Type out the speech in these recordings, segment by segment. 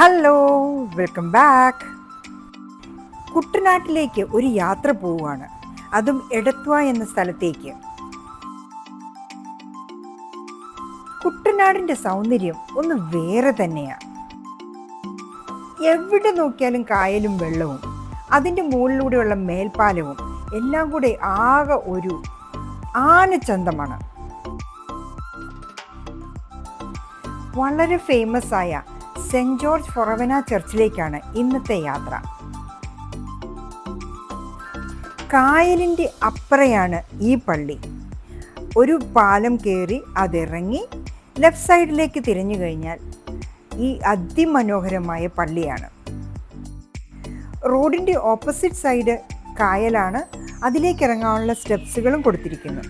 Hello welcome back കുട്ടനാട്ടിലേക്ക് ഒരു യാത്ര പോവുകയാണ്. അതും എടത്വ എന്ന സ്ഥലത്തേക്ക്. കുട്ടനാടിന്റെ സൗന്ദര്യം ഒന്ന് വേറെ തന്നെയാണ് എവിടെ നോക്കിയാലും കായലും വെള്ളവും അതിന്റെ മുകളിലൂടെയുള്ള മേൽപ്പാലവും എല്ലാം കൂടെ ആകെ ഒരു ആനച്ചന്തമാണ്. വളരെ ഫേമസ് ആയ സെന്റ് ജോർജ് ഫൊറവന ചർച്ചിലേക്കാണ് ഇന്നത്തെ യാത്ര. കായലിന്റെ അപ്പുറയാണ് ഈ പള്ളി. ഒരു പാലം കയറി അതിറങ്ങി ലെഫ്റ്റ് സൈഡിലേക്ക് തിരിഞ്ഞു കഴിഞ്ഞാൽ ഈ അതിമനോഹരമായ പള്ളിയാണ്. റോഡിന്റെ ഓപ്പോസിറ്റ് സൈഡ് കായലാണ് അതിലേക്ക് ഇറങ്ങാനുള്ള സ്റ്റെപ്സുകളും കൊടുത്തിരിക്കുന്നു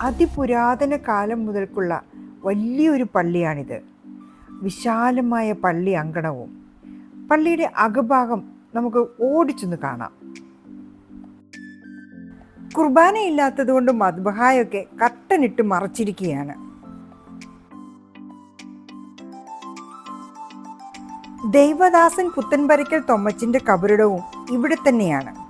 അതിപുരാതന കാലം മുതൽക്കുള്ള വലിയൊരു പള്ളിയാണിത്. വിശാലമായ പള്ളി അങ്കണവും. പള്ളിയുടെ അകഭാഗം നമുക്ക് ഓടിച്ചെന്ന് കാണാം. കുർബാന ഇല്ലാത്തതുകൊണ്ട് മദ്ബഹായൊക്കെ കട്ടനിട്ട് മറച്ചിരിക്കുകയാണ്. ദൈവദാസൻ പുത്തൻപരയ്ക്കൽ തൊമ്മച്ചിന്റെ കബറിടവും ഇവിടെ തന്നെയാണ്.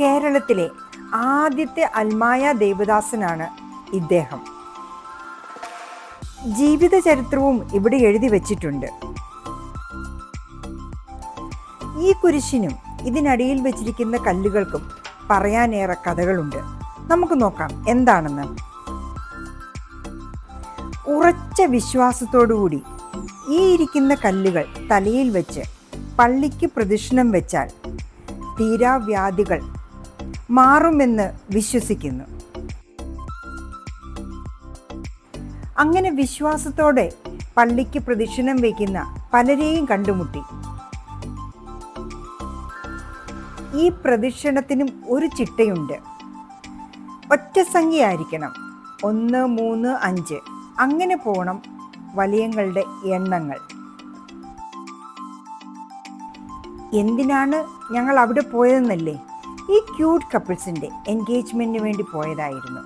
കേരളത്തിലെ ആദ്യത്തെ അൽമായ ദേവദാസനാണ് ഇദ്ദേഹം. ജീവിത ചരിത്രവും ഇവിടെ എഴുതി വച്ചിട്ടുണ്ട്. ഈ കുരിശിനും ഇതിനടിയിൽ വെച്ചിരിക്കുന്ന കല്ലുകൾക്കും പറയാനേറെ കഥകളുണ്ട്. നമുക്ക് നോക്കാം എന്താണെന്ന്. ഉറച്ച വിശ്വാസത്തോടുകൂടി ഈ ഇരിക്കുന്ന കല്ലുകൾ തലയിൽ വെച്ച് പള്ളിക്ക് പ്രദക്ഷിണം വെച്ചാൽ തീരാവ്യാധികൾ മാറുമെന്ന് വിശ്വസിക്കുന്നു. അങ്ങനെ വിശ്വാസത്തോടെ പള്ളിക്ക് പ്രദക്ഷിണം വയ്ക്കുന്ന പലരെയും കണ്ടുമുട്ടി. ഈ പ്രദക്ഷിണത്തിനും ഒരു ചിട്ടയുണ്ട്. ഒറ്റ സംഖ്യയായിരിക്കണം. ഒന്ന് മൂന്ന് അഞ്ച്. അങ്ങനെ പോകണം വലയങ്ങളുടെ എണ്ണങ്ങൾ. എന്തിനാണ് ഞങ്ങൾ അവിടെ പോയതെന്നല്ലേ? ഈ ക്യൂട്ട് കപ്പിൾസിന്റെ എൻഗേജ്മെന്റിന് വേണ്ടി പോയതായിരുന്നു.